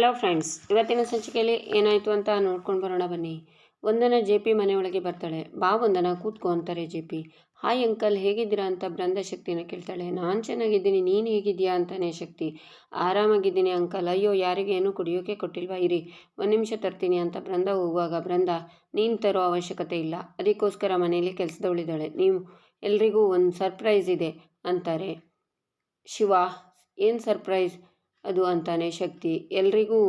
Hello friends ಇವತ್ತಿನ ಸಂಚಿಕೆಯಲ್ಲಿ ಏನಾಯಿತು ಅಂತ ನೋಡ್ಕೊಂಡು ಬರೋಣ ಬನ್ನಿ. ವಂದನ ಜೆ ಪಿ ಮನೆಯೊಳಗೆ ಬರ್ತಾಳೆ. ಬಾ ವಂದನ ಕೂತ್ಕೋ ಅಂತಾರೆ ಜೆ ಪಿ ಹಾಯ್ ಅಂಕಲ್ ಹೇಗಿದ್ದೀರಾ? ಅಂತ ಬ್ರಂದ ಶಕ್ತಿನ ಕೇಳ್ತಾಳೆ. ನಾನು ಚೆನ್ನಾಗಿದ್ದೀನಿ, ನೀನು ಹೇಗಿದ್ದೀಯಾ? ಅಂತಾನೆ ಶಕ್ತಿ. ಆರಾಮಾಗಿದ್ದೀನಿ ಅಂಕಲ್ ಅಯ್ಯೋ ಯಾರಿಗೇನು ಕುಡಿಯೋಕೆ ಕೊಟ್ಟಿಲ್ವಾ? ಇರಿ, ಒಂದು ನಿಮಿಷ ತರ್ತೀನಿ ಅಂತ ಬ್ರಂದ ಹೋಗುವಾಗ ಬೃಂದ, ನೀನು ತರೋ ಅವಶ್ಯಕತೆ ಇಲ್ಲ. ಅದಕ್ಕೋಸ್ಕರ ಮನೆಯಲ್ಲಿ ಕೆಲಸದವಳಿದ್ದಾಳೆ. ನೀವು ಎಲ್ರಿಗೂ ಒಂದು ಸರ್ಪ್ರೈಸ್ ಇದೆ ಅಂತಾರೆ. ಶಿವ, ಏನು ಸರ್ಪ್ರೈಸ್ ಅದು ಅಂತಾನೆ ಶಕ್ತಿ. ಎಲ್ರಿಗೂ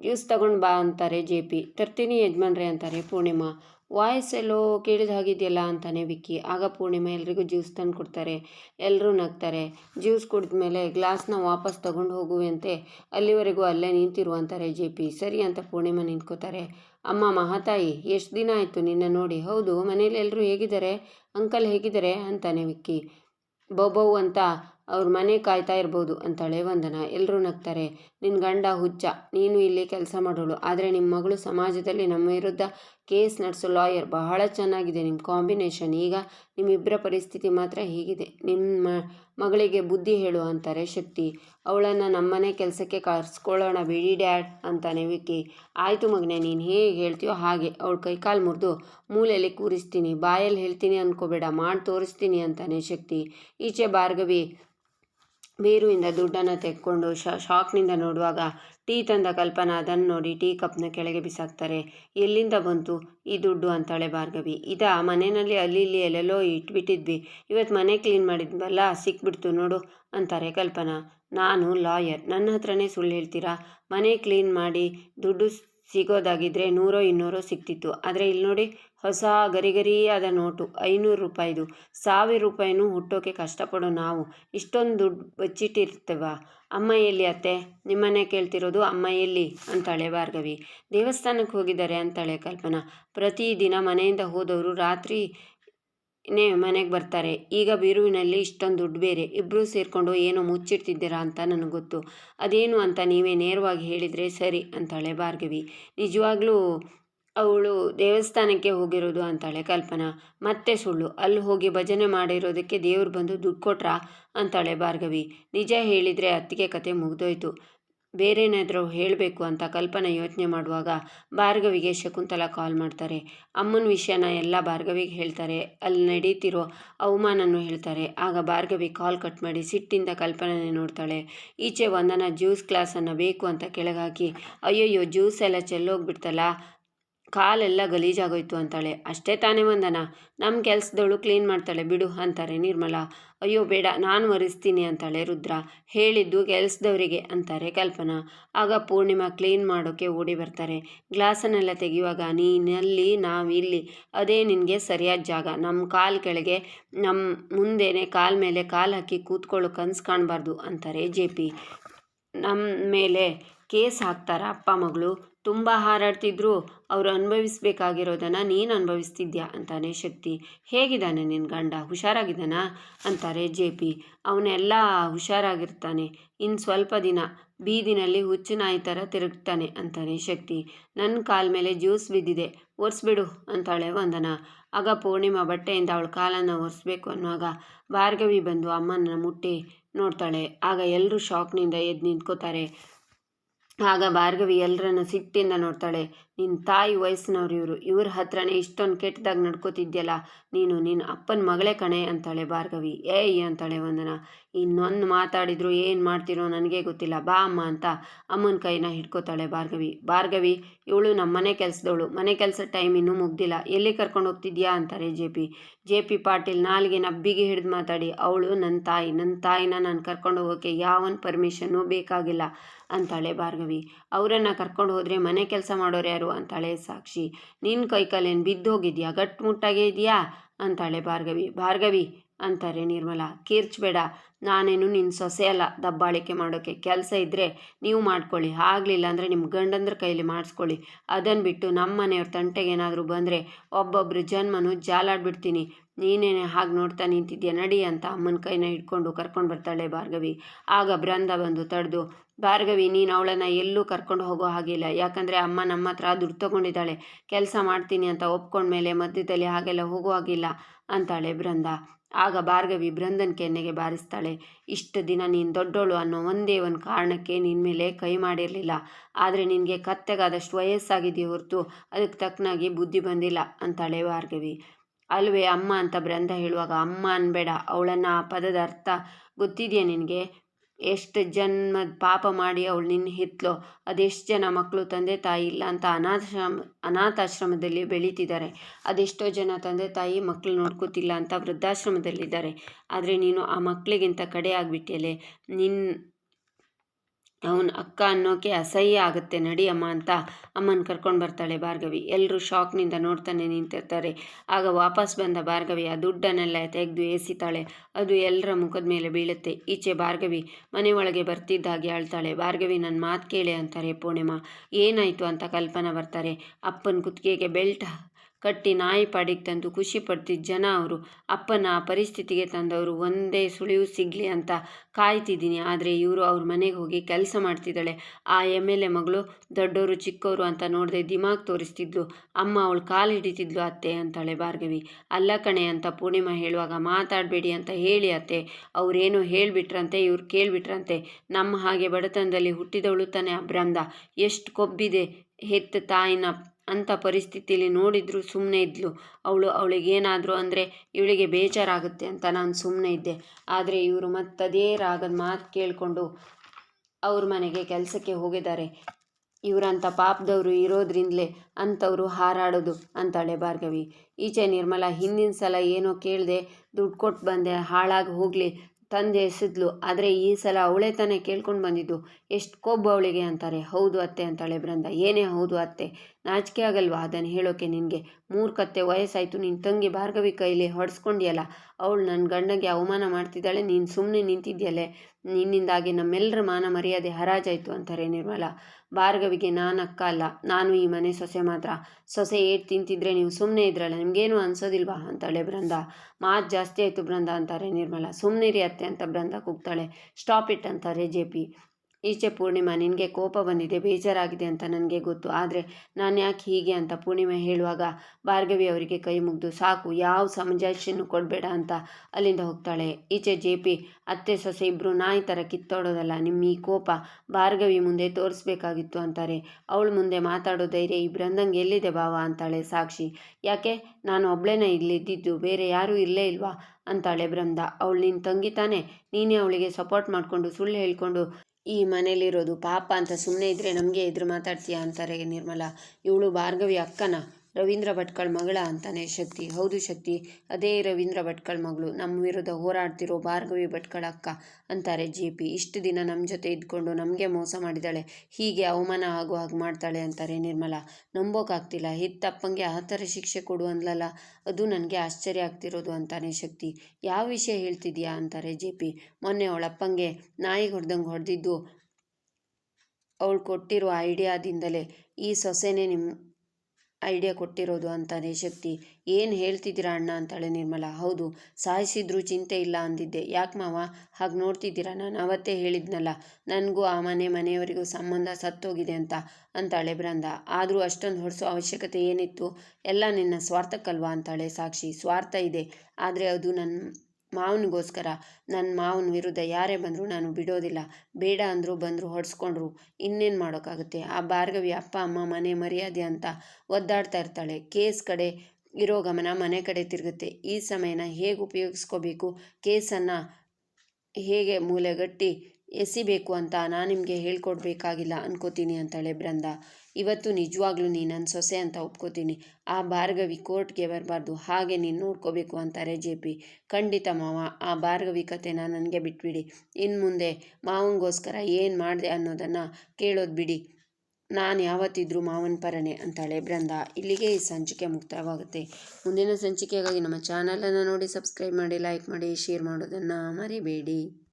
ಜ್ಯೂಸ್ ತಗೊಂಡು ಬಾ ಅಂತಾರೆ ಜೆ ಪಿ. ತರ್ತೀನಿ ಯಜಮಾನ್ರೆ ಅಂತಾರೆ ಪೂರ್ಣಿಮಾ. ವಾಯ್ಸ್ ಎಲ್ಲೋ ಕೇಳಿದ ಹಾಗಿದೆಯಲ್ಲ ಅಂತಾನೆ ವಿಕ್ಕಿ. ಆಗ ಪೂರ್ಣಿಮಾ ಎಲ್ರಿಗೂ ಜ್ಯೂಸ್ ತಂದು ಕೊಡ್ತಾರೆ. ಎಲ್ಲರೂ ನಗ್ತಾರೆ. ಜ್ಯೂಸ್ ಕುಡಿದ ಮೇಲೆ ಗ್ಲಾಸ್ನ ವಾಪಸ್ ತಗೊಂಡು ಹೋಗುವಂತೆ. ಅಲ್ಲಿವರೆಗೂ ಅಲ್ಲೇ ನಿಂತಿರು ಅಂತಾರೆ ಜೆ ಪಿ. ಸರಿ ಅಂತ ಪೂರ್ಣಿಮಾ ನಿಂತ್ಕೋತಾರೆ. ಅಮ್ಮ, ಮಹಾತಾಯಿ, ಎಷ್ಟು ದಿನ ಆಯಿತು ನಿನ್ನ ನೋಡಿ? ಹೌದು, ಮನೇಲಿ ಎಲ್ಲರೂ ಹೇಗಿದ್ದಾರೆ? ಅಂಕಲ್ ಹೇಗಿದ್ದಾರೆ? ಅಂತಾನೆ ವಿಕ್ಕಿ. ಬೌ ಅಂತ ಅವ್ರ ಮನೆ ಕಾಯ್ತಾ ಇರ್ಬೋದು ಅಂತಾಳೆ ವಂದನ. ಎಲ್ಲರೂ ನಗ್ತಾರೆ. ನಿನ್ನ ಗಂಡ ಹುಚ್ಚ. ನೀನು ಇಲ್ಲಿ ಕೆಲಸ ಮಾಡೋಳು. ಆದರೆ ನಿಮ್ಮ ಮಗಳು ಸಮಾಜದಲ್ಲಿ ನಮ್ಮ ವಿರುದ್ಧ ಕೇಸ್ ನಡೆಸೋ ಲಾಯರ್ ಬಹಳ ಚೆನ್ನಾಗಿದೆ ನಿಮ್ಮ ಕಾಂಬಿನೇಷನ್. ಈಗ ನಿಮ್ಮಿಬ್ಬರ ಪರಿಸ್ಥಿತಿ ಮಾತ್ರ ಹೀಗಿದೆ. ನಿಮ್ಮ ಮಗಳಿಗೆ ಬುದ್ಧಿ ಹೇಳು ಅಂತಾರೆ ಶಕ್ತಿ. ಅವಳನ್ನು ನಮ್ಮನೆ ಕೆಲಸಕ್ಕೆ ಕರ್ಸ್ಕೊಳ್ಳೋಣ ಬಿಡಿ ಡ್ಯಾಡ್ ಅಂತಾನೆ ವಿಕ್ಕಿ. ಆಯಿತು ಮಗನೇ, ನೀನು ಹೇಗೆ ಹೇಳ್ತೀಯೋ ಹಾಗೆ. ಅವಳು ಕೈಕಾಲು ಮುರಿದು ಮೂಲೆಯಲ್ಲಿ ಕೂರಿಸ್ತೀನಿ. ಬಾಯಲ್ಲಿ ಹೇಳ್ತೀನಿ ಅಂದ್ಕೋಬೇಡ ಮಾಡಿ ತೋರಿಸ್ತೀನಿ ಅಂತಾನೆ ಶಕ್ತಿ. ಈಚೆ ಭಾರ್ಗವಿ ಬೀರುವಿಂದ ದುಡ್ಡನ್ನು ತೆಕ್ಕೊಂಡು ಶಾಕ್ನಿಂದ ನೋಡುವಾಗ ಟೀ ತಂದ ಕಲ್ಪನಾ ಅದನ್ನು ನೋಡಿ ಟೀ ಕಪ್ನ ಕೆಳಗೆ ಬಿಸಾಕ್ತಾರೆ. ಎಲ್ಲಿಂದ ಬಂತು ಈ ದುಡ್ಡು? ಅಂತಾಳೆ ಭಾರ್ಗವಿ. ಇದಾ ಮನೆಯಲ್ಲಿ ಅಲ್ಲಿ ಇಲ್ಲಿ ಎಲ್ಲೆಲ್ಲೋ ಇಟ್ಬಿಟ್ಟಿದ್ವಿ. ಇವತ್ತು ಮನೆ ಕ್ಲೀನ್ ಮಾಡಿದ್ವಲ್ಲ, ಸಿಕ್ಬಿಡ್ತು ನೋಡು, ಅಂತಾರೆ ಕಲ್ಪನಾ. ನಾನು ಲಾಯರ್. ನನ್ನ ಹತ್ರನೇ ಸುಳ್ಳು ಹೇಳ್ತೀರಾ? ಮನೆ ಕ್ಲೀನ್ ಮಾಡಿ ದುಡ್ಡು ಸಿಗೋದಾಗಿದ್ದರೆ ನೂರೋ ಇನ್ನೂರೋ ಸಿಕ್ತಿತ್ತು. ಆದರೆ ಇಲ್ಲಿ ನೋಡಿ ಹೊಸ ಗರಿಗರಿಯಾದ ನೋಟು, ಐನೂರು ರೂಪಾಯಿದು. ಸಾವಿರ ರೂಪಾಯಿನೂ ಹುಟ್ಟೋಕೆ ಕಷ್ಟಪಡೋ ನಾವು, ಇಷ್ಟೊಂದು ದುಡ್ಡು ಬಚ್ಚಿಟ್ಟಿರ್ತೇವ? ಅಮ್ಮ ಎಲ್ಲಿ ಅತ್ತೆ? ನಿಮ್ಮನೆ ಕೇಳ್ತಿರೋದು ಅಮ್ಮ ಎಲ್ಲಿ? ಅಂತಾಳೆ ಭಾರ್ಗವಿ. ದೇವಸ್ಥಾನಕ್ಕೆ ಹೋಗಿದ್ದಾರೆ ಅಂತಾಳೆ ಕಲ್ಪನಾ. ಪ್ರತಿದಿನ ಮನೆಯಿಂದ ಹೋದವರು ರಾತ್ರಿ ನೇ ಮನೆಗೆ ಬರ್ತಾರೆ. ಈಗ ಬೀರುವಿನಲ್ಲಿ ಇಷ್ಟೊಂದು ದುಡ್ಡು ಬೇರೆ. ಇಬ್ಬರೂ ಸೇರಿಕೊಂಡು ಏನೋ ಮುಚ್ಚಿಡ್ತಿದ್ದೀರಾ ಅಂತ ನನಗೆ ಗೊತ್ತು. ಅದೇನು ಅಂತ ನೀವೇ ನೇರವಾಗಿ ಹೇಳಿದರೆ ಸರಿ, ಅಂತಾಳೆ ಭಾರ್ಗವಿ. ನಿಜವಾಗ್ಲೂ ಅವಳು ದೇವಸ್ಥಾನಕ್ಕೆ ಹೋಗಿರೋದು ಅಂತಾಳೆ ಕಲ್ಪನಾ. ಮತ್ತೆ ಸುಳ್ಳು, ಅಲ್ಲಿ ಹೋಗಿ ಭಜನೆ ಮಾಡಿರೋದಕ್ಕೆ ದೇವ್ರು ಬಂದು ದುಡ್ಡು ಕೊಟ್ರಾ ಅಂತಾಳೆ ಭಾರ್ಗವಿ. ನಿಜ ಹೇಳಿದರೆ ಅತ್ತಿಗೆ ಕತೆ ಮುಗಿದೋಯ್ತು. ಬೇರೇನಾದರೂ ಹೇಳಬೇಕು ಅಂತ ಕಲ್ಪನಾ ಯೋಚನೆ ಮಾಡುವಾಗ ಭಾರ್ಗವಿಗೆ ಶಕುಂತಲ ಕಾಲ್ ಮಾಡ್ತಾರೆ. ಅಮ್ಮನ ವಿಷಯನ ಎಲ್ಲ ಭಾರ್ಗವಿಗೆ ಹೇಳ್ತಾರೆ, ಅಲ್ಲಿ ನಡೀತಿರೋ ಅವಮಾನನೂ ಹೇಳ್ತಾರೆ. ಆಗ ಭಾರ್ಗವಿ ಕಾಲ್ ಕಟ್ ಮಾಡಿ ಸಿಟ್ಟಿಂದ ಕಲ್ಪನೆ ನೋಡ್ತಾಳೆ. ಈಚೆ ವಂದನ ಜ್ಯೂಸ್ ಗ್ಲಾಸನ್ನು ಬೇಕು ಅಂತ ಕೆಳಗಾಕಿ, ಅಯ್ಯಯ್ಯೋ, ಜ್ಯೂಸ್ ಎಲ್ಲ ಚೆಲ್ಲೋಗ್ಬಿಡ್ತಲ್ಲ ಕಾಲೆಲ್ಲ ಗಲೀಜಾಗೋಯ್ತು ಅಂತಾಳೆ. ಅಷ್ಟೇ ತಾನೇ ವಂದನ. ನಮ್ಮ ಕೆಲಸದವಳು ಕ್ಲೀನ್ ಮಾಡ್ತಾಳೆ. ಬಿಡು, ಅಂತಾರೆ ನಿರ್ಮಲ. ಅಯ್ಯೋ, ಬೇಡ. ನಾನು ಒರೆಸ್ತೀನಿ, ಅಂತಾಳೆ ರುದ್ರ. ಹೇಳಿದ್ದು ಕೆಲಸದವರಿಗೆ, ಅಂತಾರೆ ಕಲ್ಪನಾ. ಆಗ ಪೂರ್ಣಿಮಾ ಕ್ಲೀನ್ ಮಾಡೋಕ್ಕೆ ಓಡಿ ಬರ್ತಾರೆ. ಗ್ಲಾಸನ್ನೆಲ್ಲ ತೆಗೆಯುವಾಗ, ನೀನಲ್ಲಿ, ನಾವಿಲ್ಲಿ. ಅದೇ ನಿನಗೆ ಸರಿಯಾದ ಜಾಗ. ನಮ್ಮ ಕಾಲು ಕೆಳಗೆ ನಮ್ಮ ಮುಂದೇನೆ ಕಾಲ ಮೇಲೆ ಕಾಲು ಹಾಕಿ ಕೂತ್ಕೊಳ್ಳೋ ಕನಸು ಕಾಣಬಾರ್ದು, ಅಂತಾರೆ ಜೆ ಪಿ. ನಮ್ಮ ಮೇಲೆ ಕೇಸ್ ಹಾಕ್ತಾರ ಅಪ್ಪ ಮಗಳು? ತುಂಬ ಹಾರಾಡ್ತಿದ್ರು, ಅವರು ಅನುಭವಿಸ್ಬೇಕಾಗಿರೋದನ್ನು ನೀನು ಅನುಭವಿಸ್ತಿದ್ಯಾ ಅಂತಾನೆ ಶಕ್ತಿ. ಹೇಗಿದ್ದಾನೆ ನಿನ್ನ ಗಂಡ? ಹುಷಾರಾಗಿದ್ದಾನಾ? ಅಂತಾರೆ ಜೆ ಪಿ. ಅವನೆಲ್ಲ ಹುಷಾರಾಗಿರ್ತಾನೆ. ಇನ್ನು ಸ್ವಲ್ಪ ದಿನ, ಬೀದಿನಲ್ಲಿ ಹುಚ್ಚು ನಾಯಿ ಥರ ತಿರುಗ್ತಾನೆ ಅಂತಾನೆ ಶಕ್ತಿ. ನನ್ನ ಕಾಲ ಮೇಲೆ ಜ್ಯೂಸ್ ಬಿದ್ದಿದೆ, ಒರೆಸ್ಬಿಡು ಅಂತಾಳೆ ವಂದನ. ಆಗ ಪೂರ್ಣಿಮಾ ಬಟ್ಟೆಯಿಂದ ಅವಳ ಕಾಲನ್ನು ಒರೆಸ್ಬೇಕು ಅನ್ನುವಾಗ ಭಾರ್ಗವಿ ಬಂದು ಅಮ್ಮನ ಮುಟ್ಟಿ ನೋಡ್ತಾಳೆ. ಆಗ ಎಲ್ಲರೂ ಶಾಕ್ನಿಂದ ಎದ್ದು ನಿಂತ್ಕೋತಾರೆ. ಆಗ ಭಾರ್ಗವಿ ಎಲ್ಲರನ್ನ ಸಿಟ್ಟಿಂದ ನೋಡ್ತಾಳೆ. ನಿನ್ನ ತಾಯಿ ವಯಸ್ಸಿನವ್ರು ಇವರು. ಇವ್ರ ಹತ್ರನೇ ಇಷ್ಟೊಂದು ಕೆಟ್ಟದಾಗಿ ನಡ್ಕೋತಿದ್ಯಲ್ಲ, ನೀನು ನಿನ್ನ ಅಪ್ಪನ ಮಗಳೇ ಕಣೆ ಅಂತಾಳೆ ಭಾರ್ಗವಿ. ಏಯ್ ಅಂತಾಳೆ ವಂದನ. ಇನ್ನೊಂದು ಮಾತಾಡಿದ್ರು ಏನು ಮಾಡ್ತಿರೋ ನನಗೆ ಗೊತ್ತಿಲ್ಲ. ಬಾ ಅಮ್ಮ ಅಂತ ಅಮ್ಮನ ಕೈನ ಹಿಡ್ಕೋತಾಳೆ ಭಾರ್ಗವಿ. ಭಾರ್ಗವಿ, ಇವಳು ನಮ್ಮ ಮನೆ ಕೆಲಸದವಳು. ಮನೆ ಕೆಲಸ ಟೈಮ್ ಇನ್ನೂ ಮುಗ್ದಿಲ್ಲ. ಎಲ್ಲಿ ಕರ್ಕೊಂಡು ಹೋಗ್ತಿದ್ಯಾ ಅಂತಾರೆ J P. J P Patil ನಾಲ್ಗೆ ನಬ್ಬಿಗೆ ಹಿಡಿದು ಮಾತಾಡಿ, ಅವಳು ನನ್ನ ತಾಯಿ. ನನ್ನ ತಾಯಿನ ನಾನು ಕರ್ಕೊಂಡು ಹೋಗೋಕ್ಕೆ ಯಾವನ್ ಪರ್ಮಿಷನ್ನು ಬೇಕಾಗಿಲ್ಲ ಅಂತಾಳೆ ಭಾರ್ಗವಿ. ಅವರನ್ನು ಕರ್ಕೊಂಡು ಹೋದರೆ ಮನೆ ಕೆಲಸ ಮಾಡೋರು ಯಾರು? ಅಂತಾಳೆ, ಸಾಕ್ಷಿ. ನಿನ್ನ ಕೈಕಾಲೇನು ಬಿದ್ದೋಗಿದ್ಯಾ? ಗಟ್ಟುಮುಟ್ಟಾಗೇ ಇದೆಯಾ? ಅಂತಾಳೆ ಭಾರ್ಗವಿ. ಭಾರ್ಗವಿ, ಅಂತಾರೆ ನಿರ್ಮಲಾ. ಕಿರ್ಚ್ಬೇಡ. ನಾನೇನು ನಿನ್ನ ಸೊಸೆ ಅಲ್ಲ. ದಬ್ಬಾಳಿಕೆ ಮಾಡೋಕ್ಕೆ ಕೆಲಸ ಇದ್ದರೆ ನೀವು ಮಾಡ್ಕೊಳ್ಳಿ. ಆಗಲಿಲ್ಲ ಅಂದರೆ ನಿಮ್ಮ ಗಂಡಂದ್ರ ಕೈಲಿ ಮಾಡಿಸ್ಕೊಳ್ಳಿ. ಅದನ್ನು ಬಿಟ್ಟು ನಮ್ಮ ಮನೆಯವ್ರ ತಂಟೆಗೆ ಏನಾದರೂ ಬಂದರೆ ಒಬ್ಬೊಬ್ಬರು ಜನ್ಮನು ಜಾಲಾಡ್ಬಿಡ್ತೀನಿ. ನೀನೇನೆ ಹಾಗೆ ನೋಡ್ತಾ ನಿಂತಿದ್ಯಾ? ನಡಿ ಅಂತ ಅಮ್ಮನ ಕೈನ ಹಿಡ್ಕೊಂಡು ಕರ್ಕೊಂಡು ಬರ್ತಾಳೆ ಭಾರ್ಗವಿ. ಆಗ ಬ್ರಂದ ಬಂದು ತಡೆದು, ಭಾರ್ಗವಿ, ನೀನು ಅವಳನ್ನು ಎಲ್ಲೂ ಕರ್ಕೊಂಡು ಹೋಗೋ ಹಾಗಿಲ್ಲ. ಯಾಕಂದರೆ ಅಮ್ಮ ನಮ್ಮ ಹತ್ರ ದುಡ್ಡು ತಗೊಂಡಿದ್ದಾಳೆ. ಕೆಲಸ ಮಾಡ್ತೀನಿ ಅಂತ ಒಪ್ಕೊಂಡ್ಮೇಲೆ ಮಧ್ಯದಲ್ಲಿ ಹಾಗೆಲ್ಲ ಹೋಗೋ ಹಾಗಿಲ್ಲ, ಅಂತಾಳೆ ಬೃಂದ. ಆಗ ಭಾರ್ಗವಿ ಬೃಂದನ್ ಕೆನ್ನೆಗೆ ಬಾರಿಸ್ತಾಳೆ. ಇಷ್ಟು ದಿನ ನೀನು ದೊಡ್ಡೋಳು ಅನ್ನೋ ಒಂದೇ ಒಂದು ಕಾರಣಕ್ಕೆ ನಿನ್ನ ಮೇಲೆ ಕೈ ಮಾಡಿರಲಿಲ್ಲ. ಆದರೆ ನಿನಗೆ ಕತ್ತೆಗಾದಷ್ಟು ವಯಸ್ಸಾಗಿದೆಯೇ ಹೊರತು ಅದಕ್ಕೆ ತಕ್ಕನಾಗಿ ಬುದ್ಧಿ ಬಂದಿಲ್ಲ, ಅಂತಾಳೆ ಭಾರ್ಗವಿ. ಅಲ್ವೇ ಅಮ್ಮ ಅಂತ ಬ್ರಂದ ಹೇಳುವಾಗ, ಅಮ್ಮ ಅನ್ಬೇಡ, ಅವಳನ್ನ ಆ ಪದದ ಅರ್ಥ ಗೊತ್ತಿದೆಯಾ ನಿನಗೆ? ಎಷ್ಟು ಜನ್ಮದ ಪಾಪ ಮಾಡಿ ಅವಳು ನಿನ್ನ ಹಿತ್ಲೋ, ಅದೆಷ್ಟು ಜನ ಮಕ್ಕಳು ತಂದೆ ತಾಯಿ ಇಲ್ಲ ಅಂತ ಅನಾಥಾಶ್ರಮ, ಅನಾಥಾಶ್ರಮದಲ್ಲಿ ಬೆಳೀತಿದ್ದಾರೆ. ಅದೆಷ್ಟೋ ಜನ ತಂದೆ ತಾಯಿ ಮಕ್ಕಳು ನೋಡ್ಕೋತಿಲ್ಲ ಅಂತ ವೃದ್ಧಾಶ್ರಮದಲ್ಲಿದ್ದಾರೆ. ಆದರೆ ನೀನು ಆ ಮಕ್ಕಳಿಗಿಂತ ಕಡೆ ಆಗಿಬಿಟ್ಟಿಯಲ್ಲೇ ನಿನ್ನ ಅವನ ಅಕ್ಕ ಅನ್ನೋಕೆ ಅಸಹ್ಯ ಆಗುತ್ತೆ, ನಡಿ ಅಮ್ಮ ಅಂತ ಅಮ್ಮನ ಕರ್ಕೊಂಡು ಬರ್ತಾಳೆ ಭಾರ್ಗವಿ. ಎಲ್ಲರೂ ಶಾಕ್ನಿಂದ ನೋಡ್ತಾನೆ ನಿಂತಿರ್ತಾರೆ. ಆಗ ವಾಪಸ್ ಬಂದ ಭಾರ್ಗವಿ ಆ ದುಡ್ಡನ್ನೆಲ್ಲ ತೆಗೆದು ಎಸಿತಾಳೆ. ಅದು ಎಲ್ಲರ ಮುಖದ ಮೇಲೆ ಬೀಳುತ್ತೆ. ಈಚೆ ಭಾರ್ಗವಿ ಮನೆ ಒಳಗೆ ಬರ್ತಿದ್ದ ಹಾಗೆ ಆಳ್ತಾಳೆ ಭಾರ್ಗವಿ ನನ್ನ ಮಾತು ಕೇಳೆ ಅಂತಾರೆ ಪೂರ್ಣಿಮಾ ಏನಾಯಿತು ಅಂತ ಕಲ್ಪನಾ ಬರ್ತಾರೆ. ಅಪ್ಪನ ಕುತ್ತಿಗೆಗೆ ಬೆಲ್ಟ್ ಕಟ್ಟಿ ನಾಯಿ ಪಾಡಿಗೆ ತಂದು ಖುಷಿ ಪಡ್ತಿದ್ದ ಜನ ಅವರು. ಅಪ್ಪನ ಆ ಪರಿಸ್ಥಿತಿಗೆ ತಂದವರು, ಒಂದೇ ಸುಳಿವು ಸಿಗಲಿ ಅಂತ ಕಾಯ್ತಿದ್ದೀನಿ. ಆದರೆ ಇವರು ಅವ್ರ ಮನೆಗೆ ಹೋಗಿ ಕೆಲಸ ಮಾಡ್ತಿದ್ದಾಳೆ. ಆ ಎಂ ಎಲ್ ಎ ಮಗಳು ದೊಡ್ಡವರು ಚಿಕ್ಕವರು ಅಂತ ನೋಡದೆ ದಿಮಾಗ್ ತೋರಿಸ್ತಿದ್ಲು. ಅಮ್ಮ, ಅವಳು ಕಾಲು ಹಿಡಿತಿದ್ಲು ಅತ್ತೆ ಅಂತಾಳೆ ಭಾರ್ಗವಿ. ಅಲ್ಲ ಕಣೆ ಅಂತ ಪೂರ್ಣಿಮಾ ಹೇಳುವಾಗ, ಮಾತಾಡಬೇಡಿ ಅಂತ ಹೇಳಿ ಅತ್ತೆ. ಅವರೇನು ಹೇಳಿಬಿಟ್ರಂತೆ, ಇವ್ರು ಕೇಳಿಬಿಟ್ರಂತೆ. ನಮ್ಮ ಹಾಗೆ ಬಡತನದಲ್ಲಿ ಹುಟ್ಟಿದವಳು ತಾನೆ ಅಬ್ರಾಮ್ದ ಎಷ್ಟು ಕೊಬ್ಬಿದೆ ಹೆತ್ತ ತಾಯಿನ ಅಂಥ ಪರಿಸ್ಥಿತಿಯಲ್ಲಿ ನೋಡಿದ್ರು ಸುಮ್ಮನೆ ಇದ್ಲು. ಅವಳು ಅವಳಿಗೇನಾದರೂ ಅಂದರೆ ಇವಳಿಗೆ ಬೇಜಾರಾಗುತ್ತೆ ಅಂತ ನಾನು ಸುಮ್ಮನೆ ಇದ್ದೆ. ಆದರೆ ಇವರು ಮತ್ತದೇ ರಾಗದ ಮಾತು ಕೇಳಿಕೊಂಡು ಅವ್ರ ಮನೆಗೆ ಕೆಲಸಕ್ಕೆ ಹೋಗಿದ್ದಾರೆ. ಇವರಂಥ ಪಾಪದವರು ಇರೋದ್ರಿಂದಲೇ ಅಂಥವ್ರು ಹಾರಾಡೋದು ಅಂತಾಳೆ ಭಾರ್ಗವಿ. ಈಚೆ ನಿರ್ಮಲ ಹಿಂದಿನ ಸಲ ಏನೋ ಕೇಳಿದೆ ದುಡ್ಡು ಕೊಟ್ಟು ಬಂದೆ, ಹಾಳಾಗಿ ಹೋಗಲಿ ತಂದೆ ಎಸೆದ್ಲು. ಆದರೆ ಈ ಸಲ ಅವಳೇ ತಾನೇ ಕೇಳ್ಕೊಂಡು ಬಂದಿದ್ದು. ಎಷ್ಟು ಕೊಬ್ಬು ಅವಳಿಗೆ ಅಂತಾರೆ. ಹೌದು ಅತ್ತೆ ಅಂತಾಳೆ ಬೃಂದ. ಏನೇ ಹೌದು ಅತ್ತೆ. ನಾಚಿಕೆ ಆಗಲ್ವಾ ಅದನ್ನು ಹೇಳೋಕೆ ನಿನಗೆ? ಮೂರ್ಖತ್ತೆ, ವಯಸ್ಸಾಯಿತು. ನಿನ್ನ ತಂಗಿ ಭಾರ್ಗವಿ ಕೈಲಿ ಹೊಡೆಸ್ಕೊಂಡಿಯಲ್ಲ. ಅವಳು ನನ್ನ ಗಂಡಗೆ ಅವಮಾನ ಮಾಡ್ತಿದ್ದಾಳೆ. ನೀನು ಸುಮ್ಮನೆ ನಿಂತಿದ್ಯಲ್ಲೇ? ನಿನ್ನಿಂದಾಗಿ ನಮ್ಮೆಲ್ಲರ ಮಾನ ಮರ್ಯಾದೆ ಹರಾಜಾಯಿತು ಅಂತಾರೆ ನಿರ್ಮಲ. ಭಾರ್ಗವಿಗೆ ನಾನು ಅಕ್ಕ ಅಲ್ಲ, ನಾನು ಈ ಮನೆ ಸೊಸೆ ಮಾತ್ರ. ಸೊಸೆ ಏಟ್ ತಿಂತಿದ್ರೆ ನೀವು ಸುಮ್ಮನೆ ಇದ್ರಲ್ಲ, ನಿಮಗೇನು ಅನ್ಸೋದಿಲ್ವಾ? ಅಂತಾಳೆ ಬೃಂದ. ಮಾತು ಜಾಸ್ತಿ ಆಯಿತು ಬೃಂದ, ಅಂತಾರೆ ನಿರ್ಮಲ. ಸುಮ್ಮನಿರಿ ಅತ್ತೆ, ಅಂತ ಬೃಂದ ಕೂಗ್ತಾಳೆ. ಸ್ಟಾಪ್ ಇಟ್, ಅಂತಾರೆ ಜೆ ಪಿ. ಈಚೆ ಪೂರ್ಣಿಮಾ, ನಿನಗೆ ಕೋಪ ಬಂದಿದೆ, ಬೇಜಾರಾಗಿದೆ ಅಂತ ನನಗೆ ಗೊತ್ತು. ಆದರೆ ನಾನು ಯಾಕೆ ಹೀಗೆ ಅಂತ ಪೂರ್ಣಿಮಾ ಹೇಳುವಾಗ ಭಾರ್ಗವಿ ಅವರಿಗೆ ಕೈ ಮುಗಿದು, ಸಾಕು, ಯಾವ ಸಮಜಾಯಿಷನ್ನು ಕೊಡಬೇಡ ಅಂತ ಅಲ್ಲಿಂದ ಹೋಗ್ತಾಳೆ. ಈಚೆ ಜೆ ಪಿ, ಅತ್ತೆ, ಸೊಸೆ ಇಬ್ಬರು ನಾಯಿ ಥರ ಕಿತ್ತೋಡೋದಲ್ಲ ನಿಮ್ಮ ಈ ಕೋಪ ಭಾರ್ಗವಿ ಮುಂದೆ ತೋರಿಸ್ಬೇಕಾಗಿತ್ತು ಅಂತಾರೆ. ಅವಳು ಮುಂದೆ ಮಾತಾಡೋ ಧೈರ್ಯ ಅಂದಂಗೆ ಎಲ್ಲಿದೆ ಭಾವ? ಅಂತಾಳೆ ಸಾಕ್ಷಿ. ಯಾಕೆ? ನಾನು ಒಬ್ಳೇನ ಇಲ್ಲಿದ್ದಿದ್ದು, ಬೇರೆ ಯಾರೂ ಇಲ್ಲೇ ಇಲ್ವಾ? ಅಂತಾಳೆ ಬೃಂದ. ಅವಳು ನಿನ್ನ ತಂಗಿ ತಾನೆ? ನೀನೇ ಅವಳಿಗೆ ಸಪೋರ್ಟ್ ಮಾಡಿಕೊಂಡು ಸುಳ್ಳು ಹೇಳ್ಕೊಂಡು ಈ ಮನೇಲಿರೋದು ಪಾಪ ಅಂತ ಸುಮ್ಮನೆ ಇದ್ದರೆ ನಮಗೆ ಎದುರು ಮಾತಾಡ್ತೀಯಾ ಅಂತಾರೆ ನಿರ್ಮಲ. ಇವಳು ಭಾರ್ಗವಿ ಅಕ್ಕನ. ರವೀಂದ್ರ ಭಟ್ಕಳ್ ಮಗಳ ಅಂತಾನೆ ಶಕ್ತಿ. ಹೌದು ಶಕ್ತಿ, ಅದೇ ರವೀಂದ್ರ ಭಟ್ಕಳ್ ಮಗಳು. ನಮ್ಮ ವಿರುದ್ಧ ಹೋರಾಡ್ತಿರೋ ಭಾರ್ಗವಿ ಭಟ್ಕಳ ಅಕ್ಕ ಅಂತಾರೆ ಜೆ ಪಿ. ಇಷ್ಟು ದಿನ ನಮ್ಮ ಜೊತೆ ಇದ್ಕೊಂಡು ನಮಗೆ ಮೋಸ ಮಾಡಿದಾಳೆ. ಹೀಗೆ ಅವಮಾನ ಆಗೋ ಹಾಗೆ ಮಾಡ್ತಾಳೆ ಅಂತಾರೆ ನಿರ್ಮಲಾ. ನಂಬೋಕ್ಕಾಗ್ತಿಲ್ಲ ಹಿತ್ತಪ್ಪಂಗೆ ಆ ಥರ ಶಿಕ್ಷೆ ಕೊಡು ಅಂದ್ಲಲ್ಲ, ಅದು ನನಗೆ ಆಶ್ಚರ್ಯ ಆಗ್ತಿರೋದು ಅಂತಾನೆ ಶಕ್ತಿ. ಯಾವ ವಿಷಯ ಹೇಳ್ತಿದ್ಯಾ ಅಂತಾರೆ ಜೆ ಪಿ. ಮೊನ್ನೆ ಅವಳಪ್ಪಂಗೆ ನಾಯಿಗೆ ಹೊಡೆದಂಗೆ ಹೊಡೆದಿದ್ದು, ಅವಳು ಕೊಟ್ಟಿರೋ ಐಡಿಯಾದಿಂದಲೇ ಈ ಸೊಸೆನೇ ನಿಮ್ಮ ಐಡಿಯಾ ಕೊಟ್ಟಿರೋದು ಅಂತಾನೆ ಶಕ್ತಿ ಏನು ಹೇಳ್ತಿದ್ದೀರಾ ಅಣ್ಣ ಅಂತಾಳೆ ನಿರ್ಮಲ. ಹೌದು, ಸಾಯಿಸಿದ್ರು ಚಿಂತೆ ಇಲ್ಲ ಅಂದಿದ್ದೆ. ಯಾಕೆ ಮಾವ? ಹಾಗೆ ನೋಡ್ತಿದ್ದೀರಾ? ನಾನು ಅವತ್ತೇ ಹೇಳಿದ್ನಲ್ಲ, ನನಗೂ ಆ ಮನೆ ಮನೆಯವರಿಗೂ ಸಂಬಂಧ ಸತ್ತೋಗಿದೆ ಅಂತ ಅಂತಾಳೆ ಬೃಂದ ಆದರೂ ಅಷ್ಟೊಂದು ಹೊಡೆಸೋ ಅವಶ್ಯಕತೆ ಏನಿತ್ತು? ಎಲ್ಲ ನಿನ್ನ ಸ್ವಾರ್ಥಕ್ಕಲ್ವಾ ಅಂತಾಳೆ ಸಾಕ್ಷಿ. ಸ್ವಾರ್ಥ ಇದೆ, ಆದರೆ ಅದು ನನ್ನ ಮಾವನಿಗೋಸ್ಕರ ನನ್ನ ಮಾವನ ವಿರುದ್ಧ ಯಾರೇ ಬಂದರೂ ನಾನು ಬಿಡೋದಿಲ್ಲ. ಬೇಡ ಅಂದರೂ ಬಂದರೂ ಹೊಡೆಸ್ಕೊಂಡ್ರು. ಇನ್ನೇನು ಮಾಡೋಕ್ಕಾಗುತ್ತೆ? ಆ ಭಾರ್ಗವಿ ಅಪ್ಪ, ಅಮ್ಮ, ಮನೆ ಮರ್ಯಾದೆ ಅಂತ ಒದ್ದಾಡ್ತಾ ಇರ್ತಾಳೆ. ಕೇಸ್ ಕಡೆ ಇರೋ ಗಮನ ಮನೆ ಕಡೆ ತಿರುಗುತ್ತೆ. ಈ ಸಮಯನ ಹೇಗೆ ಉಪಯೋಗಿಸ್ಕೋಬೇಕು? ಕೇಸನ್ನು ಹೇಗೆ ಮೂಲೆಗಟ್ಟಿ ಎಸಿಬೇಕು ಅಂತ ನಾನು ನಿಮಗೆ ಹೇಳ್ಕೊಡ್ಬೇಕಾಗಿಲ್ಲ ಅನ್ಕೋತೀನಿ ಅಂತಾಳೆ ಬೃಂದ. ಇವತ್ತು ನಿಜವಾಗ್ಲೂ ನೀ ನನ್ನ ಸೊಸೆ ಅಂತ ಒಪ್ಕೋತೀನಿ. ಆ ಭಾರ್ಗವಿ ಕೋರ್ಟ್ಗೆ ಬರಬಾರ್ದು. ಹಾಗೆ ನೀನು ನೋಡ್ಕೋಬೇಕು ಅಂತಾರೆ ಜೆ ಪಿ. ಖಂಡಿತ ಮಾವ, ಆ ಭಾರ್ಗವಿ ಕಥೆನ ನನಗೆ ಬಿಟ್ಬಿಡಿ. ಇನ್ನು ಮುಂದೆ ಮಾವನಿಗೋಸ್ಕರ ಏನು ಮಾಡಿದೆ ಅನ್ನೋದನ್ನು ಕೇಳೋದು ಬಿಡಿ. ನಾನು ಯಾವತ್ತಿದ್ರೂ ಮಾವನ ಪರನೆ ಅಂತಾಳೆ ಬೃಂದ. ಇಲ್ಲಿಗೆ ಈ ಸಂಚಿಕೆ ಮುಕ್ತಾಯವಾಗುತ್ತೆ ಮುಂದಿನ ಸಂಚಿಕೆಗಾಗಿ ನಮ್ಮ ಚಾನಲನ್ನು ನೋಡಿ, ಸಬ್ಸ್ಕ್ರೈಬ್ ಮಾಡಿ, ಲೈಕ್ ಮಾಡಿ, ಶೇರ್ ಮಾಡೋದನ್ನು ಮರಿಬೇಡಿ.